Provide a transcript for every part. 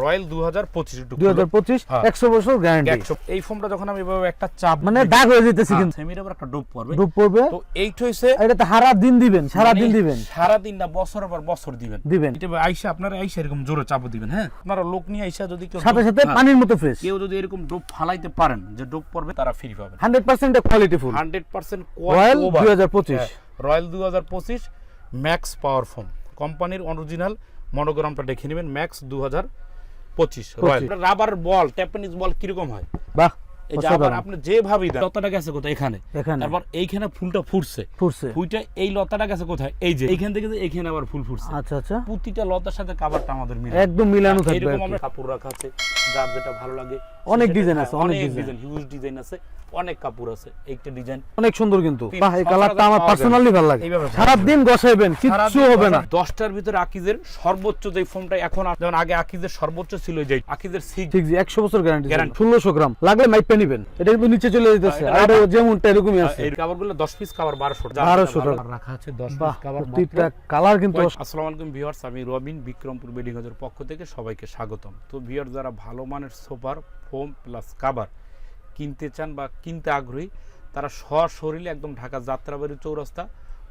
Royal দু হাজার পঁচিশ দুই হাজার পঁচিশ হ্যাঁ। একশো বছর গ্যারান্টি এই যখন আমি এভাবে একটা চাপ মানে দাগ হয়ে যেতেছে কিন্তু। সেমির আবার একটা ডুব পড়বে। ডুব পড়বে। তো এইটা হইছে এটা তো হারা দিন দিবেন সারা দিন মানে দিবেন। সারাদিন না বছর পর বছর দিবেন। দিবেন। এটা আইসা আপনারা আইসা এরকম জোরে চাপ দিবেন হ্যাঁ। আপনারা লোক নিয়ে আইসা যদি কেউ সাথে সাথে হ্যাঁ, পানির মতো ফ্রেশ কেউ যদি এরকম ডোপ ফালাইতে পারেন যে ডোপ পড়বে তারা ফ্রি পাবেন। Hundred percent quality full royal দুই হাজার পঁচিশ। রয়্যাল দু হাজার পঁচিশ ম্যাক্স পাওয়ার ফোন কোম্পানির অরিজিনাল মনোগ্রামটা দেখে নেবেন ম্যাক্স দু হাজার পঁচিশ রাবার বল ট্যাপেনিস বল কীরকম হয়? বাহ। আপনি লতাটা গেছে কোথায়? এখানে। এখানে। তারপর এইখানে ফুলটা ফুটছে। ফুটছে। ফুইটা এই লতাটা গেছে কোথায়? এই যে এইখান থেকে যে এইখানে আবার ফুল ফুটছে। আচ্ছা আচ্ছা। প্রতিটা লতার সাথে কাবারটা আমাদের মিলে। একদম মিলানো থাকবে এরকম আমরা কাপড় রাখা আছে। যার যেটা ভালো লাগে অনেক ডিজাইন হ্যাঁ, আছে, অনেক ডিজাইন। হিউজ ডিজাইন আছে অনেক কাপড় আছে একটা ডিজাইন অনেক সুন্দর কিন্তু। বাহ এই কালারটা আমার পার্সোনালি ভালো লাগে। সারা দিন গসাইবেন কিচ্ছু হবে না। ভিতরে আকিজের সর্বোচ্চ যে ফোনটা এখন যেমন আগে আকিজের সর্বোচ্চ ছিল যে আকিজের সিক্স ঠিক জি একশো বছর গ্যারান্টি Guarantee। ষোলোশো গ্রাম। লাগলে মাইপে নিবেন। এটা কিন্তু নিচে চলে যেতেছে। আর এটা যেমনটা এরকমই আছে। এই কাভারগুলো দশ পিস কাভার বারোশো। 1200 টাকা। রাখা আছে দশ বাহ পিস কাভার প্রত্যেকটা কালার কিন্তু আসসালামু আলাইকুম ভিউয়ার্স আমি রবিন বিক্রমপুর বেডিং হাউসের পক্ষ থেকে সবাইকে স্বাগতম। তো ভিউয়ার যারা ভালো মানের সোফার, ফোম প্লাস কাভার কিনতে চান বা কিনতে আগ্রহী, তারা সশরীরে একদম ঢাকা যাত্রাবাড়ি চৌরাস্তা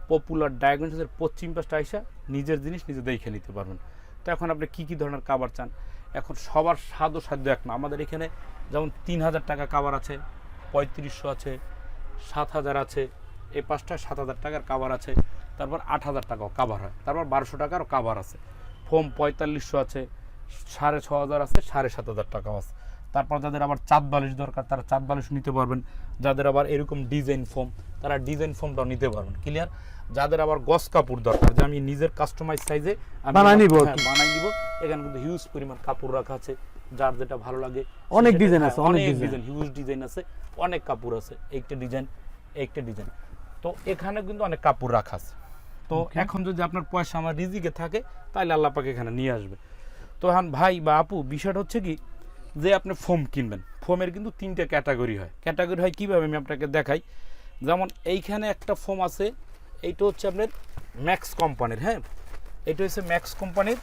পপুলার ডায়াগনোসিসের পশ্চিম পাশটা আইসা নিজের জিনিস নিজে দেখে নিতে পারবেন। তো এখন আপনি কী কী ধরনের কাভার চান? এখন সবার স্বাদ ও সাধ্য এক না। আমাদের এখানে যেমন তিন হাজার টাকা কাভার আছে, পঁয়ত্রিশশো আছে, সাত হাজার আছে এই পাঁচটায় সাত হাজার টাকার কাভার আছে, তারপর আট হাজার টাকাও কাভার হয়, তারপর বারোশো টাকারও কাভার আছে। ফোম পঁয়তাল্লিশশো আছে সাড়ে ছ হাজার আছে সাড়ে সাত হাজার টাকাও আছে। তারপর যাদের আবার চাঁদ বালিশ দরকার তারা চাঁদ বালিশ নিতে পারবেন। যাদের আবার এরকম ডিজাইন ফোম তারা ডিজাইন ফোমটাও নিতে পারবেন। ক্লিয়ার যাদের আবার গস কাপড় দরকার যে আমি নিজের কাস্টমাইজ সাইজে বানায় নিবো কি। বানাই নিব। এখানে কিন্তু হিউজ পরিমাণ কাপড় রাখা আছে যার যেটা ভালো লাগে। অনেক ডিজাইন হ্যাঁ, আছে, অনেক অনেক ডিজাইন। ডিজাইন হিউজ ডিজাইন আছে অনেক কাপড় আছে একটা ডিজাইন একটা ডিজাইন তো এখানে কিন্তু অনেক কাপড় রাখা আছে। তো এখন যদি আপনার পয়সা আমার রিজিকে থাকে তাহলে আল্লাহ পাকে এখানে নিয়ে আসবে। তো এখন ভাই বা আপু বিষয়টা হচ্ছে কি যে আপনি ফোম কিনবেন। ফোমের কিন্তু তিনটে ক্যাটাগরি হয়। ক্যাটাগরি হয় কীভাবে আমি আপনাকে দেখাই। যেমন এইখানে একটা ফোম আছে এইটা হচ্ছে আপনার ম্যাক্স কোম্পানির হ্যাঁ? এটা হচ্ছে ম্যাক্স কোম্পানির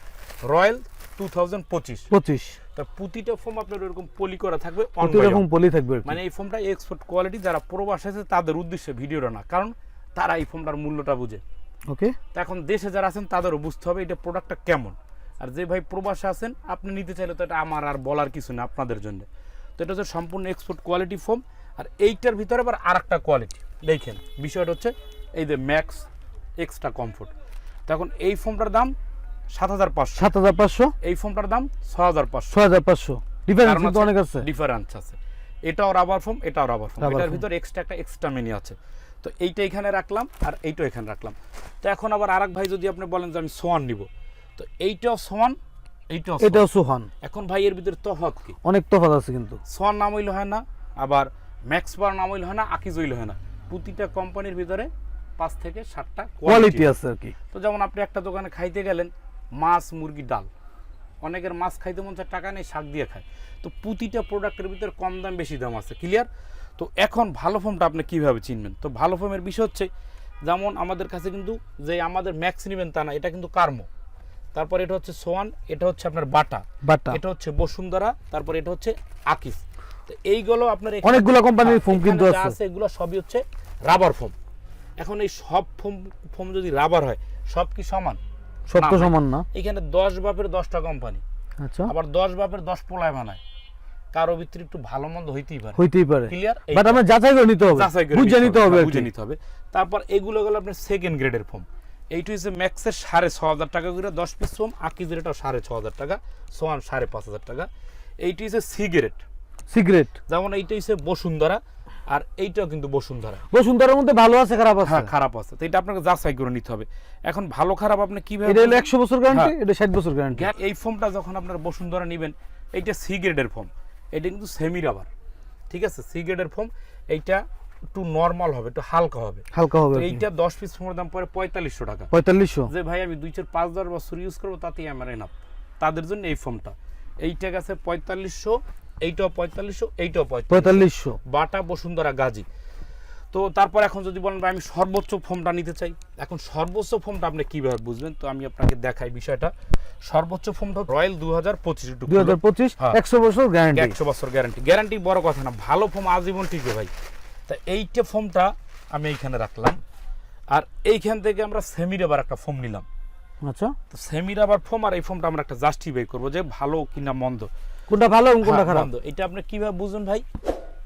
রয়্যাল টু থাউজেন্ড পঁচিশ। পঁচিশ। তা প্রতিটা ফোম আপনার এরকম পলি করা থাকবে by পলি থাকবে মানে এই ফোমটা এক্সপোর্ট কোয়ালিটি যারা প্রবাস আছে তাদের উদ্দেশ্যে ভিডিওটা না কারণ তারা এই ফোমটার মূল্যটা বুঝে। ওকে। তা এখন দেশে যারা আছেন তাদেরও বুঝতে হবে এটা প্রোডাক্টটা কেমন। আর যে ভাই প্রবাসে আছেন আপনি নিতে চাইলে তো এটা আমার আর বলার কিছু না আপনাদের জন্য। তো এটা হচ্ছে সম্পূর্ণ এক্সপোর্ট কোয়ালিটি ফোম আর এইটার ভিতরে আবার আর একটা কোয়ালিটি দেখেন বিষয়টা হচ্ছে এই যে ম্যাক্স এক্সট্রা কমফোর্ট তখন এই ফোমটার দাম সাত হাজার পাঁচশো। সাত হাজার পাঁচশো? এই ফোমটার দাম ছ হাজার পাঁচশো। ছ হাজার পাঁচশো। ডিফারেন্স কিন্তু অনেক আছে। ডিফারেন্স আছে। এটাও রাবার ফোম এটাও রাবার ফোম এটার। ভিতর এক্সট্রা একটা এক্সট্রা মেনি আছে। তো এইটা এখানে রাখলাম আর এইটা এখানে রাখলাম। তো এখন আবার আরেক ভাই যদি আপনি বলেন যে আমি সোয়ান নিব তো এইটাও সোয়ান এইটাও। এটাও সুহান। এখন ভাই এর ভিতরে তফাৎ কি? অনেক তফাৎ আছে কিন্তু। সোয়ান নাম হইলে হয় না আবার ম্যাক্স বার নাম হইলে হয় না আকিজ হইলে হয় না। প্রতিটা কোম্পানির ভিতরে পাঁচ থেকে সাতটা কোয়ালিটি আছে। আর কি। তো যেমন আপনি একটা দোকানে খাইতে গেলেন মাছ মুরগি ডাল। অনেকের মাছ খাইতে মন চায় টাকা নেই শাক দিয়ে খায়। তো প্রতিটা প্রোডাক্টের ভিতরে কম দাম বেশি দাম আছে ক্লিয়ার তো এখন ভালো ফোমটা আপনি কীভাবে চিনবেন? তো ভালো ফোমের বিষয় হচ্ছে যেমন আমাদের কাছে কিন্তু যে আমাদের ম্যাক্স নেবেন তা না এটা কিন্তু কার্মো। তারপর এটা হচ্ছে সোয়ান এটা হচ্ছে আপনার বাটা। বাটা। এটা হচ্ছে বসুন্ধরা তারপর এটা হচ্ছে আকিস তো এইগুলো আপনার অনেকগুলো কোম্পানির হ্যাঁ, ফোম কিন্তু আছে। এগুলো সবই হচ্ছে রাবার ফোম এখন এই সব ফোম ফোম যদি রাবার হয় সব কি সমান? সব তো সমান না। এখানে দশ বাপের দশটা কোম্পানি আচ্ছা। আবার দশ বাপের দশ পোলায় বানায়। কারও ভিতরে একটু ভালো মন্দ হইতেই পারে। হইতেই পারে। ক্লিয়ার বাট আমরা যাচাই করে নিতে হবে। বুঝে নিতে হবে বুঝে নিতে হবে। তারপর এগুলো গেলো আপনার সেকেন্ড গ্রেডের ফোম এইটা হচ্ছে ম্যাক্সের সাড়ে ছ হাজার টাকা করে দশ পিস ফোম আকিজের এটাও সাড়ে ছ হাজার টাকা সোয়ান সাড়ে পাঁচ হাজার টাকা। এইটি হচ্ছে সিগারেট সিগারেট যেমন এইটা হচ্ছে বসুন্ধরা আর এইটাও কিন্তু বসুন্ধরা। বসুন্ধরার মধ্যে ভালো আছে খারাপ আছে? হ্যাঁ খারাপ আছে। তো এটা আপনাকে যাচাই করে নিতে হবে। এখন ভালো খারাপ আপনি কীভাবে এটা হলো বুঝবেন? একশো বছর গ্যারান্টি। এটা ষাট বছর গ্যারান্টি গ্যা- এই ফোমটা যখন আপনার বসুন্ধরা নেবেন এইটা সি গ্রেডের ফোম। এটা কিন্তু সেমি রাবার ঠিক আছে? সি গ্রেডের ফোম। এইটা একটু নর্মাল হবে একটু হালকা হবে। হালকা হবে। এইটা দশ পিস ফোমের দাম পড়ে টাকা। পঁয়তাল্লিশশো? যে ভাই আমি দুই চার পাঁচ দশ বছর ইউজ করব তাতেই আমার এনাফ তাদের জন্য এই ফোমটা এইটা গেছে পঁয়তাল্লিশশো এইটাও পঁয়তাল্লিশশো এইটাও পঁয়তাল্লিশ পঁয়তাল্লিশশো। বাটা বসুন্ধরা গাজী। তো তারপর এখন যদি বলেন ভাই আমি সর্বোচ্চ ফোমটা নিতে চাই। এখন সর্বোচ্চ ফোমটা আপনি কীভাবে বুঝবেন? তো আমি আপনাকে দেখাই বিষয়টা। সর্বোচ্চ ফোমটা রয়্যাল দু হাজার পঁচিশ দুই হাজার পঁচিশ হ্যাঁ। একশো বছর গ্যারান্টি একশো বছর গ্যারান্টি গ্যারান্টি বড় কথা না ভালো ফোম আজীবন টিকে ভাই। তা এইটা ফোমটা আমি এইখানে রাখলাম। আর এইখান থেকে আমরা সেমির আবার একটা ফোম নিলাম। আচ্ছা। তো সেমি রাবার ফোম আর এই ফোমটা আমরা একটা জাস্টিফাই করব যে ভালো কিনা মন্দ। কোনটা ভালো এবং কোনটা হ্যাঁ, খারাপ? মন্দ। এটা আপনি কীভাবে বুঝবেন ভাই?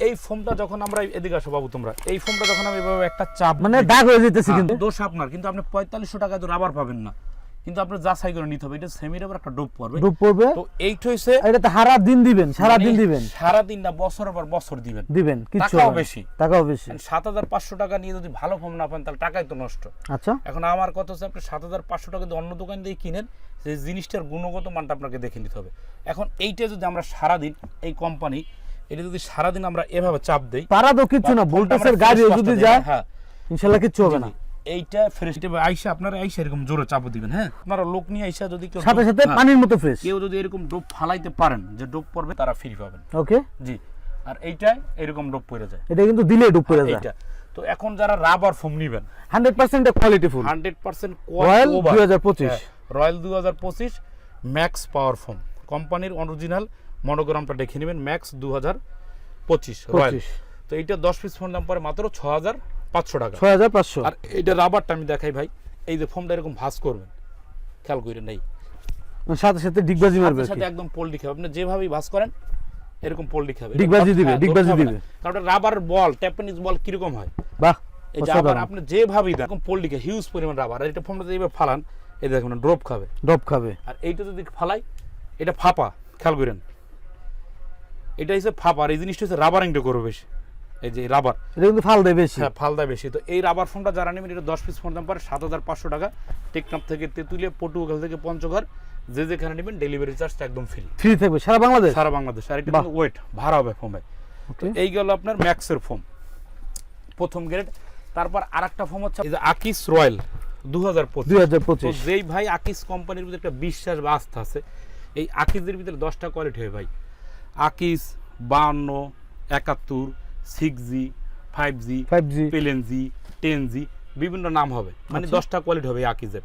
এই ফোমটা যখন আমরা এদিকে আসো বাবু তোমরা এই ফোমটা যখন আমি এভাবে একটা চাপ মানে দাগ হয়ে যেতেছে হ্যাঁ, কিন্তু। দোষ আপনার কিন্তু আপনি পঁয়তাল্লিশশো টাকা তো রাবার পাবেন না। কিন্তু আপনার যাচাই করে নিতে হবে। এটা সেমি রাবার একটা ডোপ পড়বে। ডুব পড়বে। তো এইটা হইছে এটা তো হারা দিন দিবেন সারা দিন মানে দিবেন। সারাদিন না বছরের পর বছর দিবেন। দিবেন কিচ্ছু টাকাও বেশি। টাকাও বেশি। সাত হাজার পাঁচশো টাকা নিয়ে যদি ভালো ফোন না পান তাহলে টাকাই তো নষ্ট। আচ্ছা। এখন আমার কথা হচ্ছে আপনি সাত হাজার পাঁচশো টাকা দিয়ে অন্য দোকান দিয়ে কিনেন সেই জিনিসটার গুণগত মানটা আপনাকে দেখে নিতে হবে। এখন এইটা যদি আমরা সারাদিন এই কোম্পানি এটা যদি সারাদিন আমরা এভাবে চাপ দেই পারা তো কিচ্ছু না ভোল্টেজের গাড়ি যদি যায় হ্যাঁ। ইনশাল্লাহ কিছু হবে না। এইটা ফ্রেশ আইসা আপনারা আইসা এরকম জোরে চাপ দিবেন হ্যাঁ? আপনারা লোক নিয়ে আইসা যদি কেউ সাথে সাথে হ্যাঁ, পানির মতো ফ্রেশ কেউ যদি এরকম ডোপ ফালাইতে পারেন যে ডোপ পড়বে তারা ফ্রি পাবেন। ওকে জি। আর এইটাই এরকম ডোপ পড়ে যায়। এটা কিন্তু দিলে ডুব পড়ে যায়। এইটা। তো এখন যারা রাবার ফোম নিবেন hundred percent quality full hundred percent royal দুই হাজার পঁচিশ। রয়্যাল দু হাজার পঁচিশ ম্যাক্স পাওয়ার ফোম কোম্পানির অরিজিনাল মনোগ্রামটা দেখে নেবেন ম্যাক্স দু হাজার পঁচিশ রয়্যাল তো এইটা দশ পিস ফোন দাম পরে মাত্র ছ হাজার পাঁচশো টাকা। ছয় হাজার পাঁচশো। আর এইটা রাবারটা আমি দেখাই ভাই এই যে ফোমটা এরকম ভাঁজ করবেন। খেয়াল করে নেই। সাথে সাথে ডিগবাজি মারবে সাথে একদম পোল্ডি খাবে আপনি যেভাবেই ভাঁজ করেন এরকম পোল্ডি খাবে। ডিগবাজি দিবে, হ্যাঁ, ডিগবাজি। দিবে। কারণ রাবার বল ট্যাপেনিস বল কীরকম হয়? বাহ এই যে আবার আপনি যেভাবেই দেন এরকম পোল্ডি খায় হিউজ পরিমাণ রাবার। আর এটা ফোমটা যেভাবে ফালান এই দেখুন ড্রপ খাবে। ডব খাবে। আর এইটা যদি ফালাই এটা ফাপা খেয়াল করেন এটা হচ্ছে ফাপা আর এই জিনিসটা হচ্ছে রাবারিংটা করবে বেশি। এই যে রাবার এটা কিন্তু ফাল দেয় বেশি। হ্যাঁ ফালদা বেশি। তো এই রাবার ফোনটা যারা নেবেন এটা দশ পিস ফোন দাম পরে সাত হাজার পাঁচশো টাকা। টেকনাপ থেকে তেঁতুলিয়া পটুয়াখাল থেকে পঞ্চগড় যে যেখানে নেবেন ডেলিভারি চার্জটা একদম ফ্রি ফ্রি থাকবে সারা বাংলাদেশ? সারা বাংলাদেশ। আর এটা। ওয়েট ভাড়া হবে ফোমে এই গেল আপনার ম্যাক্সের ফোম প্রথম গ্রেড তারপর আরেকটা ফোম হচ্ছে এই যে আকিস রয়্যাল দু হাজার পঁচিশ। যেই ভাই আকিস কোম্পানির ভিতরে একটা বিশ্বাস বা আস্থা আছে এই আকিসের ভিতরে দশটা কোয়ালিটি হয় ভাই। আকিস বাহান্ন একাত্তর six G five G five G পেলেন জি টেন জি বিভিন্ন নাম হবে। মানে আচ্ছা। দশটা কোয়ালিটি হবে আকিজের।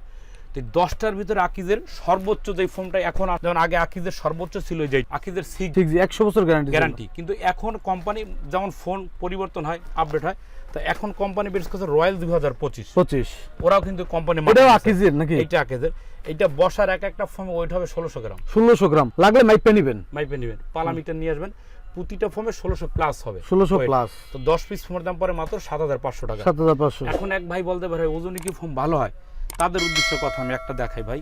তো দশটার ভিতরে আকিজের সর্বোচ্চ যে ফোনটা এখন যেমন আগে আকিজের সর্বোচ্চ ছিল যে আকিজের সিক্স একশো বছর গ্যারান্টি গ্যারান্টি কিন্তু এখন কোম্পানি যেমন ফোন পরিবর্তন হয় আপডেট হয় তো এখন কোম্পানি বেশ করছে রয়্যাল দুই হাজার পঁচিশ। পঁচিশ। ওরাও কিন্তু কোম্পানি আকিজের নাকি? এইটা আকিজের। এইটা বসার এক একটা ফোমে ওয়েট হবে ষোলোশো গ্রাম। ষোলোশো গ্রাম। লাগলে মাইপে নিবেন। মাইপে নেবেন। পালা মিটার নিয়ে আসবেন। প্রতিটা ফোমে ষোলোশো প্লাস হবে। ষোলোশো প্লাস তো দশ পিস ফোমের দাম পরে মাত্র সাত হাজার পাঁচশো টাকা। সাত হাজার পাঁচশো। এখন এক ভাই বলতে পারে ওজনে কি ফোম ভালো হয়? তাদের উদ্দেশ্য কথা আমি একটা দেখাই ভাই।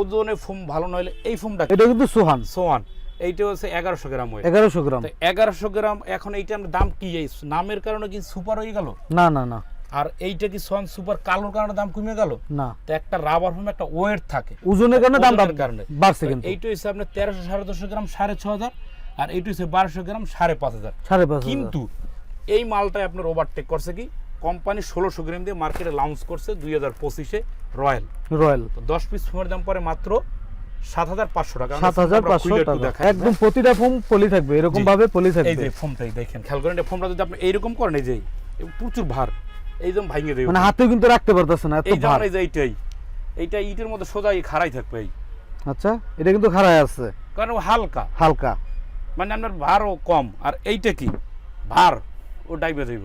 ওজনে ফোম ভালো নইলে এই ফোমটা এটা কিন্তু সোহান। সোয়ান এইটা হচ্ছে এগারোশো গ্রাম এগারোশো গ্রাম। এগারোশো গ্রাম এখন এইটার দাম কি? এই নামের কারণে কি সুপার হয়ে গেল? না না না। আর এইটা কি সোয়ান সুপার কালোর কারণে দাম কমে গেল? না। তো একটা রাবার ফোম একটা ওয়েট থাকে। ওজনের কারণে ওজনের কারণে। বাড়ছে কিন্তু। এইটা হচ্ছে আপনার তেরোশো সাড়ে দশশো গ্রাম সাড়ে ছ হাজার। আর এইটা হচ্ছে বারোশো গ্রাম সাড়ে পাঁচ হাজার। সাড়ে পাঁচ কিন্তু এই মালটাই আপনার ওভারটেক করছে কি? কোম্পানি ষোলোশো গ্রাম দিয়ে মার্কেটে লঞ্চ করছে দুই হাজার পঁচিশে রয়্যাল রয়্যাল তো দশ পিস ফোমের দাম পরে মাত্র সাত হাজার পাঁচশো টাকা। সাত হাজার পাঁচশো টাকা। একদম প্রতিটা ফোম পলি থাকবে এরকম ভাবে পলি এই যে ফোমটাই দেখেন খেয়াল করেন ফোমটা যদি আপনি এইরকম করেন এই যে প্রচুর ভার ভাঙিয়ে দেবে। মানে হাতেও কিন্তু রাখতে পারতেছে না এত ভার। এই যে এইটাই এইটা ইটের মধ্যে সোজা খাড়াই থাকবে এই। আচ্ছা এটা কিন্তু খাড়ায় আছে। কারণ হালকা। হালকা। মানে আপনার ভারও কম। আর এইটা কি? ভার ও ডাইবে যাইব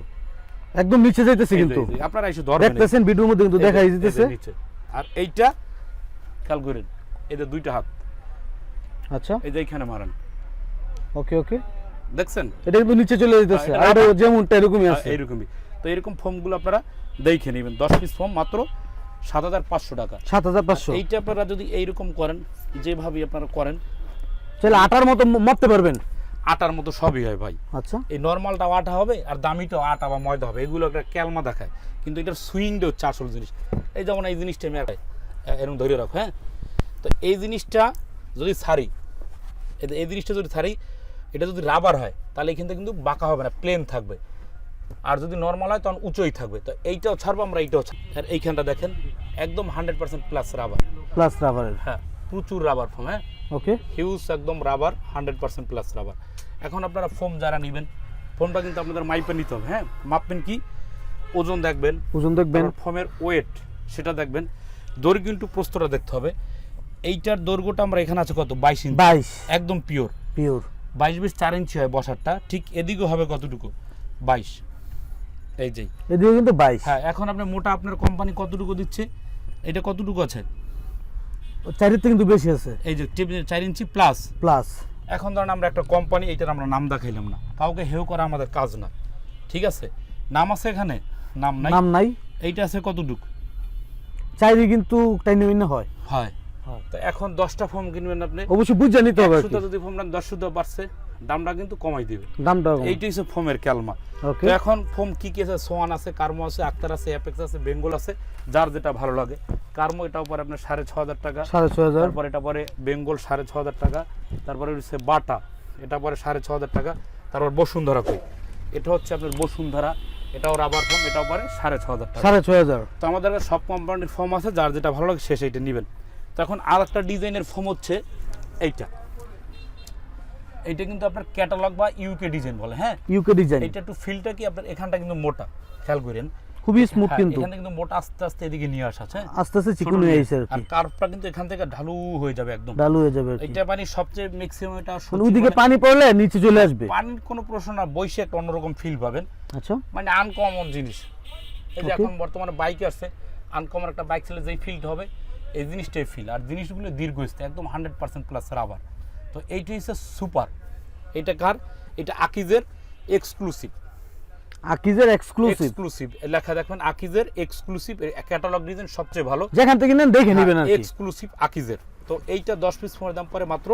একদম নিচে যাইতেছে কিন্তু। আপনারা এসে ধরবেন। দেখতেছেন ভিডিওর মধ্যে কিন্তু এই যে, দেখাই দিতেছে। নিচে। আর এইটা খেয়াল করেন যে দুইটা হাত। আচ্ছা। এই যে এইখানে মারেন। ওকে ওকে। দেখছেন? এটা কিন্তু নিচে চলে যেতেছে এটা আর এটা রাবার। যেমনটা এরকমই আহ, আছে। এইরকমই। তো এরকম ফর্মগুলো আপনারা দেখে নেবেন। দশ পিস ফর্ম মাত্র সাত হাজার পাঁচশো টাকা। সাত হাজার পাঁচশো। এইটা আপনারা যদি এইরকম করেন যেভাবে আপনারা করেন তাহলে আটার মতো মাপতে পারবেন? আটার মতো সবই হয় ভাই। আচ্ছা। এই নর্মালটাও আটা হবে আর দামিটাও আটা বা ময়দা হবে। এগুলো একটা ক্যালমা দেখায়। কিন্তু এটার সুইংটা হচ্ছে আসল জিনিস। এই যেমন এই জিনিসটা আমি এরকম ধরে রাখো হ্যাঁ? তো এই জিনিসটা যদি ছাড়ি এই জিনিসটা যদি ছাড়ি এটা যদি রাবার হয় তাহলে এখান থেকে কিন্তু বাঁকা হবে না প্লেন থাকবে। আর যদি নর্মাল হয় তখন উঁচুই থাকবে। তো এইটাও ছাড়বো আমরা এইটাও ছাড়বো আর এইখানটা দেখেন একদম hundred percent plus rubber plus রাবারের হ্যাঁ প্রচুর রাবার ফোম হ্যাঁ? ওকে হিউজ একদম rubber hundred percent plus rubber এখন আপনারা ফোম যারা নেবেন ফোমটা কিন্তু আপনাদের মাইপে নিতে হবে হ্যাঁ? মাপবেন কি? ওজন দেখবেন। ওজন দেখবেন। ফোমের ওয়েট সেটা দেখবেন। দৈর্ঘ্য কিন্তু প্রস্তরটা দেখতে হবে। এইটার দৈর্ঘ্যটা আমরা এখানে আছে কত? বাইশ ইঞ্চি বাইশ। একদম পিওর পিওর বাইশ বিশ চার ইঞ্চি হয় বসারটা। ঠিক এদিকে হবে কতটুকু? বাইশ। এই যে। এদিকে কিন্তু বাইশ। হ্যাঁ এখন আপনার মোটা আপনার কোম্পানি কতটুকু দিচ্ছে? এটা কতটুকু আছে? চারিতে কিন্তু বেশি আছে। এই যে চার ইঞ্চি প্লাস প্লাস এখন ধরেন আমরা একটা কোম্পানি এইটার আমরা নাম দেখাইলাম না। কাউকে হেউ করা আমাদের কাজ না। ঠিক আছে? নাম আছে এখানে? নাম নাই? নাম নাই। এইটা আছে কতটুকু? চাইরি কিন্তু টাইনে মিনে হয়। হয়। তো এখন দশটা ফর্ম কিনবেন আপনি। অবশ্যই বুঝে নিতে হবে যদি ফর্ম নেন দশ শুদ্ধ বাড়ছে। দামটা কিন্তু কমাই দিবে। দামটা এইটাই হচ্ছে ফোমের ক্যালমা তো এখন ফোম কি কি আছে? সোয়ান আছে কার্মো আছে আক্তার আছে অ্যাপেক্স আছে বেঙ্গল আছে যার যেটা ভালো লাগে। কার্মো এটাও পরে আপনার সাড়ে ছ হাজার টাকা। সাড়ে ছয় হাজার। তারপর এটা পরে বেঙ্গল সাড়ে ছ হাজার টাকা। তারপরে হচ্ছে বাটা এটা পরে সাড়ে ছ হাজার টাকা। তারপর বসুন্ধরা কই? এটা হচ্ছে আপনার বসুন্ধরা এটাও রাবার ফোম এটাও পরে সাড়ে ছ হাজার টাকা। সাড়ে ছয় হাজার। তো আমাদের কাছে সব কোম্পানির ফোম আছে যার যেটা ভালো লাগে সে সেইটা নেবেন। তো এখন আর একটা ডিজাইনের ফোম হচ্ছে এইটা। এইটা কিন্তু আপনার ক্যাটালগ বা ইউকে ডিজাইন বলে হ্যাঁ? ইউকে ডিজাইন এইটা একটু ফিলটা কি আপনার এখানটা কিন্তু মোটা খেয়াল করেন। খুবই স্মুথ হ্যাঁ, কিন্তু। এখানে কিন্তু মোটা আস্তে আস্তে এদিকে নিয়ে আসা আছে হ্যাঁ? আস্তে আস্তে চিকুন হয়ে। আইছে আর কি। কার্ভটা কিন্তু এখান থেকে ঢালু হয়ে যাবে একদম। ডালু হয়ে যাবে এটা মানে সবচেয়ে ম্যাক্সিমাম এটা মানে সত্যি ওইদিকে মানে পানি পড়লে নিচে চলে আসবে। পানির কোনো প্রশ্ন না বসে একটা অন্যরকম ফিল পাবেন। আচ্ছা। মানে আনকমন জিনিস। এই যে এখন বর্তমানে বাইক আসছে আনকমন একটা বাইক ছেলে যেই ফিল্ড হবে এই জিনিসটাই ফিল আর জিনিসগুলো দীর্ঘস্থায়ী একদম হান্ড্রেড পার্সেন্ট প্লাস রাবার তো এইটা হচ্ছে সুপার। এটা কার? এটা আকিজের এক্সক্লুসিভ আকিজের এক্সক্লুসিভ এক্সক্লুসিভ লেখা দেখবেন আকিজের এক্সক্লুসিভ ক্যাটালগ ডিজাইন সবচেয়ে ভালো। যেখান থেকে নেন দেখে নেবেন আর এক্সক্লুসিভ আকিজের। তো এইটা দশ পিস ফোনের দাম পরে মাত্র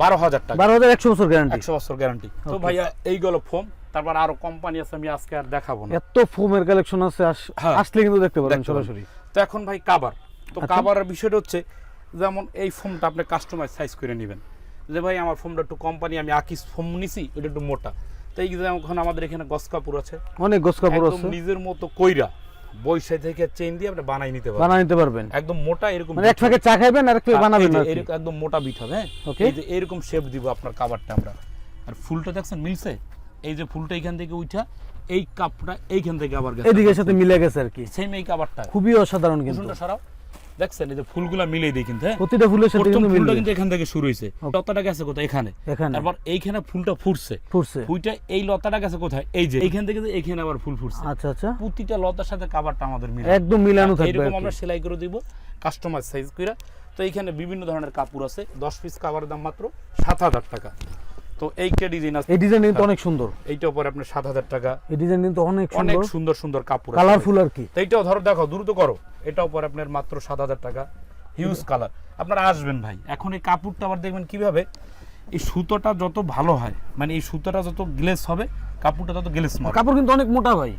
বারো হাজার টাকা। বারো হাজার একশো বছর গ্যারান্টি একশো বছর গ্যারান্টি তো. ভাইয়া এইগুলো ফোম তারপর আরও কোম্পানি আছে আমি আজকে আর দেখাবো না। এত ফোমের কালেকশন আছে হ্যাঁ। আসলে কিন্তু দেখতে পারেন সরাসরি। তো এখন ভাই কাবার তো। কাবারের বিষয়টা হচ্ছে যেমন এই ফোমটা আপনি কাস্টমাইজ সাইজ করে নেবেন। যে ভাই আমার ফোমটা একটু কোম্পানি আমি আকিস ফোম নিছি এটা একটু মোটা। তো এই যেমন আমাদের এখানে গস কাপড় আছে। অনেক গোস কাপড় একদম আছে। নিজের মতো কইরা বৈশাখ থেকে চেইন দিয়ে আপনি বানাই নিতে পারবেন। বানা নিতে পারবেন। একদম মোটা এরকম মানে এক ফাঁকে চা খাইবেন আর এক ফাঁকে হবে। বানাবেন। এরকম একদম মোটা বিট হবে হ্যাঁ। এই যে এরকম শেপ দিব আপনার কাবারটা আমরা। আর ফুলটা দেখছেন মিলছে? এই যে ফুলটা এইখান থেকে উঠা এই কাপটা এইখান থেকে আবার গেছে। এদিকে সাথে মিলে গেছে আর কি। সেম এই কাবারটা খুবই অসাধারণ কিন্তু। কুসুমটা সরাও। দেখছেন এই যে ফুলগুলা মিলেই দিই কিন্তু হ্যাঁ? প্রতিটা ফুলের সাথে কিন্তু ফুলটা কিন্তু এখান থেকে শুরু হয়েছে। লতাটা গেছে কোথায়? এখানে। এখানে। তারপর এইখানে ফুলটা ফুটছে। ফুটছে। ফুইটা এই লতাটা গেছে কোথায়? এই যে। এইখান থেকে যে এইখানে আবার ফুল ফুটছে। আচ্ছা আচ্ছা। প্রতিটা লতার সাথে কাবারটা আমাদের মিলে একদম মিলানো থাকবে এরকম আমরা সেলাই করে দিব কাস্টমাইজ সাইজ করে তো এইখানে বিভিন্ন ধরনের কাপড় আছে দশ পিস কাবারের দাম মাত্র সাত হাজার টাকা। তো এইটা ডিজাইন আছে? এই ডিজাইন কিন্তু অনেক সুন্দর। এইটার উপরে আপনার সাত হাজার টাকা। এই ডিজাইন কিন্তু অনেক অনেক সুন্দর। সুন্দর কাপড় কালারফুল আর কি। তো এইটাও ধরো দেখো দ্রুত করো। এটাও পরে আপনার মাত্র সাত হাজার টাকা। হিউজ কালার আপনারা আসবেন ভাই। এখন এই কাপড়টা আবার দেখবেন কীভাবে? এই সুতোটা যত ভালো হয় মানে এই সুতোটা যত গ্লেস হবে কাপড়টা তত গ্লেস মারবে। কাপড় কিন্তু অনেক মোটা ভাই।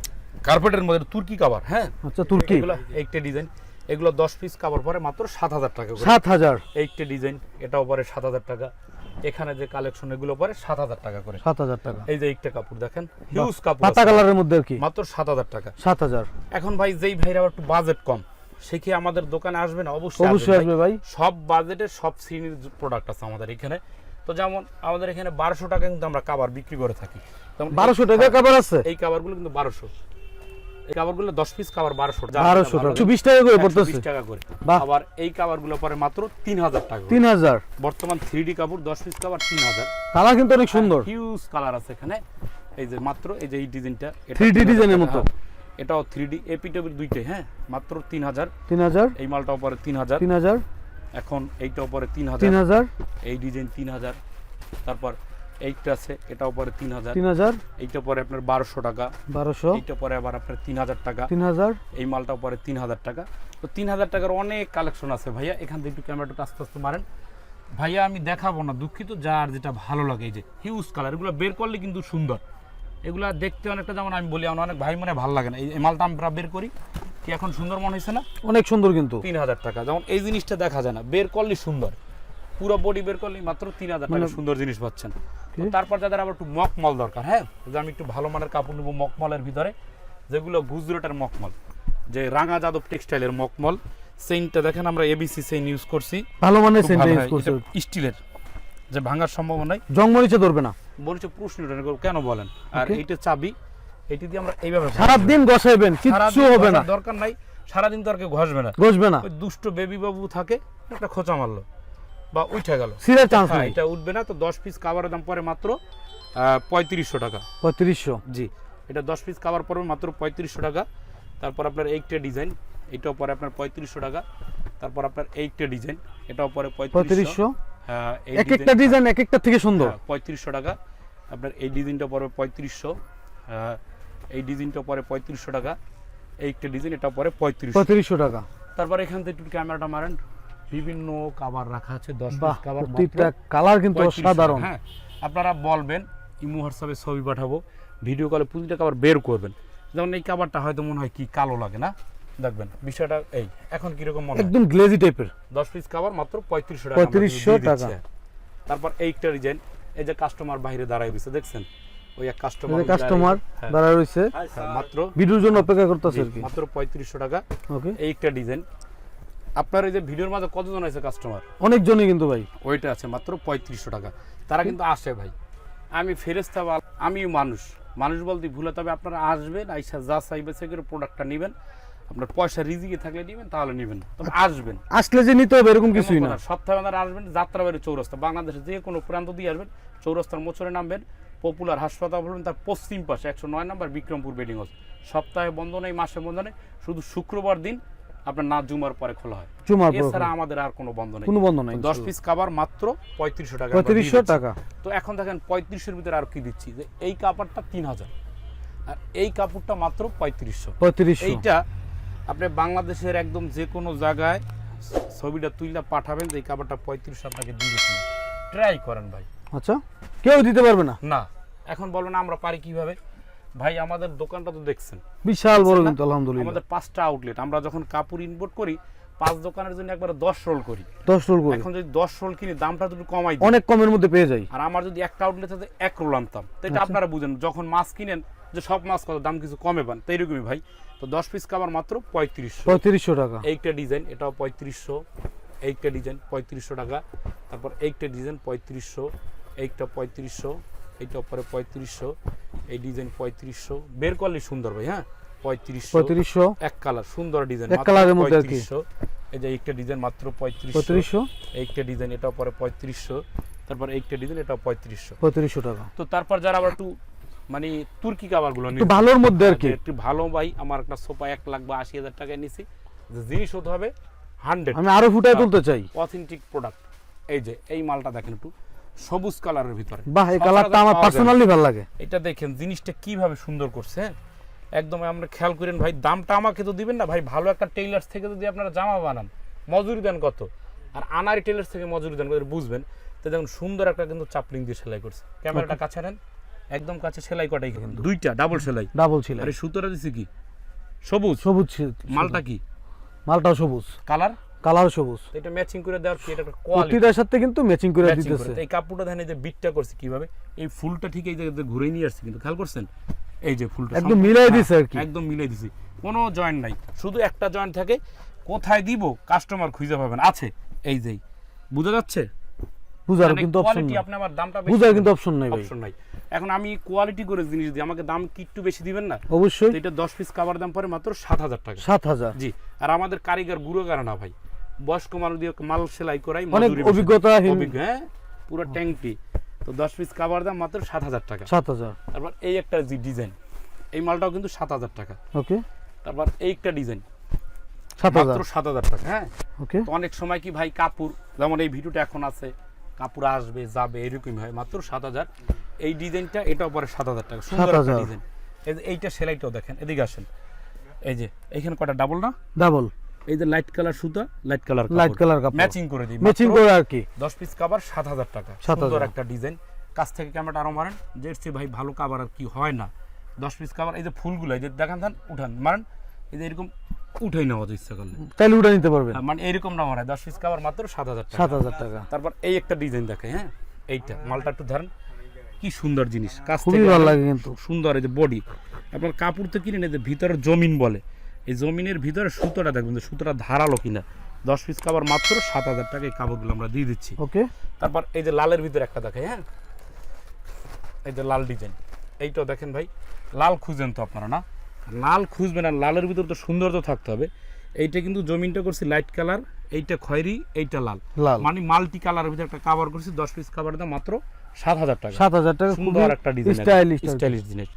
কার্পেটের মধ্যে তুর্কি কাভার হ্যাঁ? আচ্ছা তুর্কি। একটা ডিজাইন এগুলো দশ পিস কাভার পরে মাত্র সাত হাজার টাকা সাত হাজার। এইটা ডিজাইন এটাও পরে সাত হাজার টাকা। এখানে যে কালেকশন এগুলো পরে সাত হাজার টাকা করে। সাত হাজার টাকা। এই যে একটা কাপড় দেখেন হিউজ কাপড় পাতা কালারের মধ্যে আর কি? মাত্র সাত হাজার টাকা। সাত হাজার। এখন ভাই যেই ভাইরা আবার একটু বাজেট কম সে কি আমাদের দোকানে আসবে না? অবশ্যই অবশ্যই আসবে ভাই। সব বাজেটের সব শ্রেণির প্রোডাক্ট আছে আমাদের এখানে। তো যেমন আমাদের এখানে বারোশো টাকা কিন্তু আমরা কাবার বিক্রি করে থাকি। বারোশো টাকা কাপড় আছে? এই কাবারগুলো কিন্তু বারোশো। এই কাবারগুলো দশ পিস কাবার বারোশো বারোশো টাকা। করে পড়তেছে। টাকা করে। আবার এই কাবারগুলো পরে মাত্র তিন হাজার টাকা করে। তিন হাজার। বর্তমান থ্রি ডি কাপড় দশ পিস কাবার তিন হাজার। কালার কিন্তু অনেক সুন্দর। হিউজ কালার আছে এখানে। এই যে মাত্র এই যে এই ডিজাইনটা 3D ডিজাইনের মতো। এটাও এপি টেবিল দুইটাই হ্যাঁ মাত্র তিন হাজার। তিন হাজার। এই মালটা উপরে তিন হাজার। তিন হাজার। এখন এইটা উপরে তিন তিন হাজার। হাজার এই ডিজাইন তিন হাজার। তারপর এইটা আছে এটা উপরে তিন হাজার। তিন হাজার। এইটা পরে আপনার বারোশো টাকা। বারোশো। এইটা পরে আবার আপনার তিন হাজার টাকা। তিন হাজার। এই মালটা পরে তিন হাজার টাকা। তো তিন হাজার টাকার অনেক কালেকশন আছে ভাইয়া এখান থেকে একটু ক্যামেরাটা আস্তে আস্তে মারেন। ভাইয়া আমি দেখাবো না দুঃখিত যার যেটা ভালো লাগে এই যে হিউজ কালার এগুলো বের করলে কিন্তু সুন্দর। এগুলা দেখতে অনেকটা যেমন আমি বলি আমার অনেক ভাই মনে ভালো লাগে না। এই এই মালটা আমরা বের করি কি এখন সুন্দর মনে হয়েছে না? অনেক সুন্দর কিন্তু। তিন হাজার টাকা। যেমন এই জিনিসটা দেখা যায় না বের করলে সুন্দর। পুরো বডি বের করলে মাত্র তিন হাজার টাকা মানে- সুন্দর জিনিস পাচ্ছেন। তারপর যাদের আবার একটু মকমল দরকার হ্যাঁ। আমি একটু ভালো মানের কাপড় নেব মকমলের ভিতরে যেগুলো গুজরাটের মকমল যে রাঙা যাদব টেক্সটাইলের মকমল সেইনটা দেখেন আমরা এবিসি সেইন ইউজ করছি। ভালো মানের ভালো ইউজ। করছে। স্টিলের যে ভাঙার সম্ভাবনা নাই জং মরিচে ধরবে না বলছে প্রশ্ন কেন বলেন? আর এইটা চাবি এটি দিয়ে আমরা এইভাবে সারাদিন গসাইবেন কিচ্ছু হবে না। দরকার নাই সারাদিন তো আর কেউ ঘষবে না। ঘষবে না। দুষ্ট বেবি বাবু থাকে একটা খোঁচা মারলো। বা উঠে গেল। সিরার চান্স হ্যাঁ নাই। এটা উঠবে না তো দশ পিস কাভারের দাম পরে মাত্র পঁয়ত্রিশশো টাকা। পঁয়ত্রিশশো। জি এটা দশ পিস কাভার পড়বে মাত্র পঁয়ত্রিশশো টাকা। তারপর আপনার এইটটা ডিজাইন এটাও পরে আপনার পঁয়ত্রিশশো টাকা। তারপর আপনার এইটটা ডিজাইন এটাও পরে পঁয়ত্রিশশো। পঁয়ত্রিশশো? হ্যাঁ এই এক একটা ডিজাইন এক একটা থেকে সুন্দর। পঁয়ত্রিশশো টাকা। আপনার এই ডিজাইনটা পড়বে পঁয়ত্রিশশো। এই ডিজাইনটা পরে পঁয়ত্রিশশো টাকা। এইটা ডিজাইন এটা পরে পঁয়ত্রিশশো। পঁয়ত্রিশশো টাকা। তারপর এখান থেকে একটু ক্যামেরাটা মারেন। বিভিন্ন কাভার রাখা আছে দশ পিস কাভার প্রত্যেকটা কালার কিন্তু অসাধারণ। হ্যাঁ আপনারা বলবেন ইমু হোয়াটসঅ্যাপে ছবি পাঠাবো ভিডিও কলে প্রতিটা কাভার বের করবেন। যেমন এই কাভারটা হয়তো মনে হয় কি কালো লাগে না? দেখবেন বিষয়টা এই এখন কীরকম মনে হয়? একদম গ্লেজি টাইপের দশ পিস কাভার মাত্র পঁয়ত্রিশশো টাকা 3500 আমরা দিয়ে দিচ্ছি। টাকা। তারপর এইটা ডিজাইন এই যে কাস্টমার বাইরে দাঁড়ায় রয়েছে দেখছেন? ওই এক কাস্টমার কাস্টমার দাঁড়া রয়েছে। মাত্র ভিডিওর জন্য অপেক্ষা করতেছে মাত্র পঁয়ত্রিশশো টাকা। ওকে এইটা ডিজাইন আপনার এই যে ভিডিওর মাঝে কতজন আছে কাস্টমার অনেকজনই কিন্তু ভাই। ওইটা আছে মাত্র পঁয়ত্রিশশো টাকা। তারা কিন্তু আসে ভাই। আমি ফেরেস্তা বা আমি মানুষ। মানুষ বলতে ভুলে তবে আপনারা আসবেন আইসা যা চাইবে সে করে প্রোডাক্টটা নেবেন। আপনার পয়সা রিজিকে থাকলে নেবেন তাহলে নেবেন তবে আসবেন। আসলে যে নিতে হবে এরকম কিছুই না। সপ্তাহে আপনারা আসবেন যাত্রাবাড়ি চৌরাস্তা। বাংলাদেশের যে কোনো প্রান্ত দিয়ে আসবেন চৌরাস্তার মোচরে নামবেন পপুলার হাসপাতাল বলবেন তার পশ্চিম পাশে একশো নয় নম্বর বিক্রমপুর বেডিং হাউস সপ্তাহে বন্ধ নেই মাসে বন্ধ নেই শুধু শুক্রবার দিন আপনার না জুমার পরে খোলা হয়। চুমার পর এছাড়া আমাদের আর কোনো বন্ধ নেই। কোনো বন্ধ নাই দশ পিস কাবার মাত্র পঁয়ত্রিশশো টাকা। আমরা দিয়ে পঁয়ত্রিশশো দিচ্ছি। টাকা। তো এখন দেখেন পঁয়ত্রিশের ভিতরে আর কি দিচ্ছি? যে এই কাপড়টা তিন হাজার। আর এই কাপড়টা মাত্র পঁয়ত্রিশশো। পঁয়ত্রিশশো। এইটা আপনি বাংলাদেশের একদম যে কোনো জায়গায় ছবিটা তুইলা পাঠাবেন যে কাপড়টা পঁয়ত্রিশশো আপনাকে দিয়ে দিচ্ছি। ট্রাই করেন ভাই। আচ্ছা। কেউ দিতে পারবে না? না। এখন বলুন আমরা পারি কীভাবে? ভাই আমাদের দোকানটা তো দেখছেন। বিশাল বড়? কিন্তু আলহামদুলিল্লাহ। আমাদের পাঁচটা আউটলেট আমরা যখন কাপড় ইম্পোর্ট করি পাঁচ দোকানের জন্য একবার দশ রোল করি। দশ রোল করি। এখন যদি দশ রোল কিনি দামটা একটু কমাই দিই। অনেক কমের মধ্যে পেয়ে যাই। আর আমার যদি একটা আউটলেট থাকে এক রোল আনতাম। তো এটা আচ্ছা। আপনারা বুঝেন যখন মাছ কিনেন যে সব মাছ কত দাম কিছু কমে পান তো এইরকমই ভাই। তো দশ পিস কাবার মাত্র পঁয়ত্রিশশো। পঁয়ত্রিশশো টাকা। এইটা ডিজাইন এটাও পঁয়ত্রিশশো। এইটা ডিজাইন পঁয়ত্রিশশো টাকা। তারপর এইটা ডিজাইন পঁয়ত্রিশশো। এইটা পঁয়ত্রিশশো। এইটা পরে পঁয়ত্রিশশো এই ডিজাইন পঁয়ত্রিশশো। বের করলে সুন্দর ভাই হ্যাঁ? পঁয়ত্রিশশো পঁয়ত্রিশশো? এক কালার সুন্দর ডিজাইন এক কালারের মধ্যে পঁয়ত্রিশশো। এই যে একটা ডিজাইন মাত্র পঁয়ত্রিশশো। এইটা ডিজাইন এটাও পরে পঁয়ত্রিশশো। তারপর এইটা ডিজাইন এটাও পঁয়ত্রিশশো। পঁয়ত্রিশশো টাকা। তো তারপর যারা আবার একটু মানে তুর্কি কাবারগুলো একটু ভালোর মধ্যে আর কি? একটু ভালো ভাই আমার একটা সোফা এক লাখ বা আশি হাজার টাকায় নিছি। জিনিস হতে হবে হান্ড্রেড আমি আরও ফুটায় হ্যাঁ। তুলতে চাই। অথেন্টিক প্রোডাক্ট এই যে এই মালটা দেখেন একটু। সবুজ কালারের ভিতরে। বাহ এই কালারটা আমার। পার্সোনালি ভালো লাগে। এটা দেখেন জিনিসটা কীভাবে সুন্দর করছে হ্যাঁ? একদম আমরা খেয়াল করেন ভাই দামটা আমাকে তো দিবেন না ভাই ভালো একটা টেইলার্স থেকে যদি আপনারা জামা বানান মজুরি দেন কত? আর আনারি টেইলার্স থেকে মজুরি দেন কত বুঝবেন। তো দেখুন সুন্দর একটা কিন্তু চাপলিং দিয়ে সেলাই করছে। ক্যামেরাটা কাছে নেন একদম কাছে সেলাই কটাই কিন্তু। দুইটা ডাবল সেলাই। ডাবল ছিল আরে সুতোটা দিছি কি? সবুজ। সবুজ মালটা কি? মালটাও সবুজ। কালার কালার সবুজ। এটা ম্যাচিং করে দেওয়ার কি? এটা কোয়ালিটি প্রতিটার সাথে কিন্তু ম্যাচিং করে দিতেছে। এই কাপড়টা এই যে বিটটা করছে কীভাবে? এই ফুলটা ঠিক এই জায়গাতে ঘুরে নিয়ে আসছে কিন্তু। খেয়াল করছেন? এই যে ফুলটা একদম মিলাই হ্যাঁ, দিছে আর কি। একদম মিলাই দিছি। কোনো জয়েন্ট নাই। শুধু একটা জয়েন্ট থাকে। কোথায় দিব? কাস্টমার খুঁজে পাবেন। আছে। এই যেই বুঝা যাচ্ছে? বুঝার মানে কিন্তু অপশন নাই। আপনি আমার দামটা বুঝার কিন্তু অপশন নাই ভাই। অপশন নাই। এখন আমি কোয়ালিটি করে জিনিস দিই। আমাকে দাম কি একটু বেশি দিবেন না? অবশ্যই। এটা দশ পিস কাবার দাম পরে মাত্র সাত হাজার টাকা। সাত হাজার। জি। আর আমাদের কারিগর গুঁড়ো কারা না ভাই। বয়স্ক মানুষ দিয়ে মাল সেলাই করাই অনেক মজুরি বেশি। অভিজ্ঞতাহীন অভিজ্ঞ হ্যাঁ? পুরো ট্যাঙ্কটি তো দশ পিস কাবার দাম মাত্র সাত হাজার টাকা। সাত হাজার। তারপর এই একটা যে ডিজাইন এই মালটাও কিন্তু সাত হাজার টাকা। ওকে। তারপর এই একটা ডিজাইন মাত্র সাত হাজার টাকা হ্যাঁ? ওকে। তো অনেক সময় কি ভাই কাপড় যেমন এই ভিডিওটা এখন আছে কাপড় আসবে যাবে এরকমই হয় মাত্র সাত হাজার। এই ডিজাইনটা এটাও পরে সাত হাজার টাকা সুন্দর একটা ডিজাইন এই যে এইটা সেলাইটাও দেখেন এদিকে আসেন। এই যে এইখানে কটা ডাবল না? ডাবল এই যে লাইট কালার সুতা লাইট কালার লাইট কালার কাপড়। ম্যাচিং করে দিই ম্যাচিং করে আর কি। দশ পিস কাবার সাত হাজার টাকা। সুন্দর একটা ডিজাইন কাছ থেকে ক্যামেরাটা আরও মারেন যে ভাই ভালো কাবার আর কি হয় না। দশ পিস কাবার এই যে ফুলগুলো এই যে দেখান উঠান মারেন। এই যে এরকম উঠাই নেওয়া ইচ্ছা করলে। তাইলে উঠে নিতে পারবেন। হ্যাঁ, মানে এরকম না মারায় দশ পিস কাবার মাত্র সাত হাজার টাকা। সাত হাজার টাকা। তারপর এই একটা ডিজাইন দেখে হ্যাঁ? এইটা মালটা একটু ধরেন। কি সুন্দর জিনিস কাছ খুবই থেকে ভালো লাগে কিন্তু। সুন্দর এই যে বডি আপনার কাপড় তো কিনে এই যে ভিতরে জমিন বলে। এই জমিনের ভিতরে সুতোটা দেখবেন যে সুতোটা ধারালো কিনা। দশ পিস কাবার মাত্র সাত হাজার টাকা এই কাপড়গুলো আমরা দিয়ে দিচ্ছি। ওকে। তারপর এই যে লালের ভিতরে একটা দেখে হ্যাঁ? এই যে লাল ডিজাইন। এইটাও দেখেন ভাই লাল খুঁজেন তো আপনারা না? লাল খুঁজবেন আর লালের ভিতর তো সৌন্দর্য থাকতে হবে। এইটা কিন্তু জমিনটা করছি লাইট কালার এইটা খয়েরি এইটা লাল। লাল। মানে মাল্টি কালারের ভিতরে একটা কাভার করছি দশ পিস কাভার দাম মাত্র সাত হাজার টাকা। সাত হাজার টাকা সুন্দর একটা ডিজাইন স্টাইলিশ স্টাইলিশ জিনিস.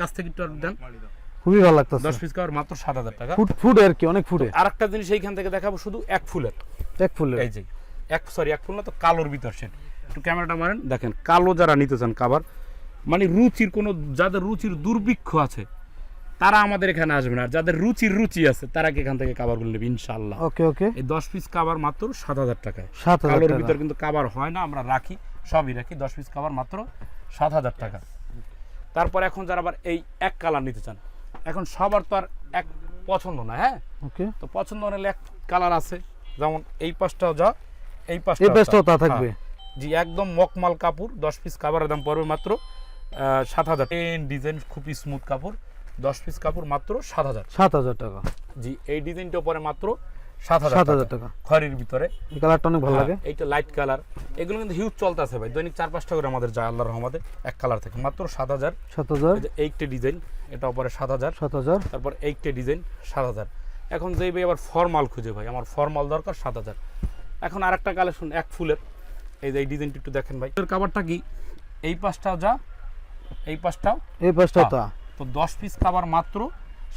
কাছ থেকে একটু দেন। খুবই ভালো লাগতো দশ পিস কাভার মাত্র সাত হাজার টাকা। ফুট ফুট আর কি অনেক ফুটে। আর একটা জিনিস এইখান থেকে দেখাবো শুধু এক ফুলের। এক ফুলের। এই যে এক সরি এক ফুল না তো কালোর ভিতর সেট একটু ক্যামেরাটা মারেন দেখেন কালো যারা নিতে চান কাবার মানে রুচির কোনো যাদের রুচির দুর্ভিক্ষ আছে তারা আমাদের এখানে আসবে না। আর যাদের রুচির রুচি আছে তারা কি এখান থেকে কাবারগুলো নেবে ইনশাল্লাহ ওকে ওকে। এই দশ পিস কাবার মাত্র সাত হাজার টাকায় সাত হাজার কালোর ভিতর কিন্তু কাবার হয় না আমরা রাখি সবই রাখি দশ পিস কাবার মাত্র সাত হাজার টাকা। তারপর এখন যারা আবার এই এক কালার নিতে চান এখন সবার তো আর এক পছন্দ না হ্যাঁ? ওকে। তো পছন্দ হলে এক কালার আছে যেমন এই পাশটাও যা এই পাশটা এই পাশটাও তা। থাকবে? জি একদম মকমাল কাপড় দশ পিস কাপড়ের দাম পড়বে মাত্র সাত হাজার। টেন ডিজাইন খুবই স্মুথ কাপড় দশ পিস কাপড় মাত্র সাত হাজার। সাত হাজার টাকা। জি এই ডিজাইনটা পরে মাত্র সাত হাজার টাকা। খয়েরির ভিতরে। কালারটা অনেক ভালো হ্যাঁ, লাগে। এইটা লাইট কালার এগুলো কিন্তু হিউজ চলতেছে ভাই। দৈনিক চার পাঁচটা করে আমাদের যায় আল্লাহর রহমতে। এক কালার থেকে। মাত্র সাত হাজার। সাত হাজার। এইটটা ডিজাইন এটা পরে সাত হাজার। সাত হাজার। তারপর এইটটা ডিজাইন সাত হাজার। এখন যেই ভাই আবার ফর্মাল খুঁজে ভাই। আমার ফর্মাল দরকার সাত হাজার। এখন আর একটা কালেকশন এক ফুলের। এই যে এই ডিজাইনটা একটু দেখেন ভাই। এর কাভারটা কি? এই পাশটাও যা এই পাশটাও এই পাশটাও তা। তো। দশ পিস কাভার মাত্র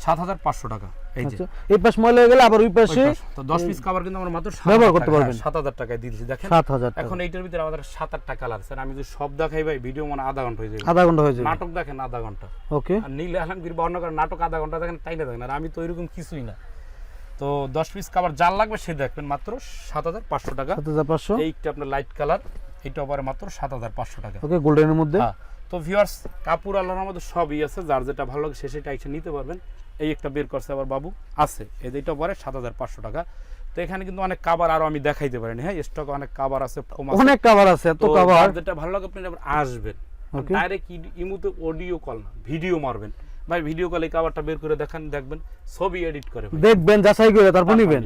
সাত হাজার পাঁচশো টাকা। এই আচ্ছা পাশ ময়লা হয়ে গেলে আবার ওই ওই পাশে তো দশ পিস কাভার কিন্তু আমরা মাত্র ব্যবহার করতে পারবেন। সাত হাজার টাকায় দিয়ে দিচ্ছি দেখেন। সাত হাজার টাকা। এখন এইটার ভিতরে আমাদের সাত আটটা কালার স্যার আমি যদি সব দেখাই ভাই ভিডিও মানে আধা ঘণ্টা হয়ে যাবে। আধা ঘণ্টা হয়ে যাবে। নাটক দেখেন আধা ঘণ্টা। ওকে। আর নীল আলমগীর বর্ণ নাটক আধা ঘণ্টা দেখেন তাই দেখেন। আর আমি তো এরকম কিছুই না। তো দশ পিস কাবার যার লাগবে সে দেখবেন মাত্র সাত হাজার পাঁচশো টাকা। সাত হাজার পাঁচশো। এইটা আপনার লাইট কালার এইটা মাত্র সাত হাজার পাঁচশো টাকা। ওকে গোল্ডেনের মধ্যে? হ্যাঁ তো ভিউয়ার্স কাপুর আল্লাহর মধ্যে সবই আছে। যার যেটা ভালো লাগে সে সেটা নিতে পারবেন। এই একটা বের করছে আবার বাবু আছে। এই দুইটা পরে সাত হাজার পাঁচশো টাকা। তো এখানে কিন্তু অনেক কাবার আরও আমি দেখাইতে পারিনি হ্যাঁ? স্টক অনেক কাবার আছে অনেক কাবার আছে এত তো কাভার যেটা ভালো লাগে আপনি আসবেন। ডাইরেক্ট ইমুতে অডিও কল না ভিডিও মারবেন। ভাই ভিডিও কলে কাবারটা বের করে দেখান দেখবেন ছবি এডিট করে দেখবেন যাচাই করে তারপর নিবেন।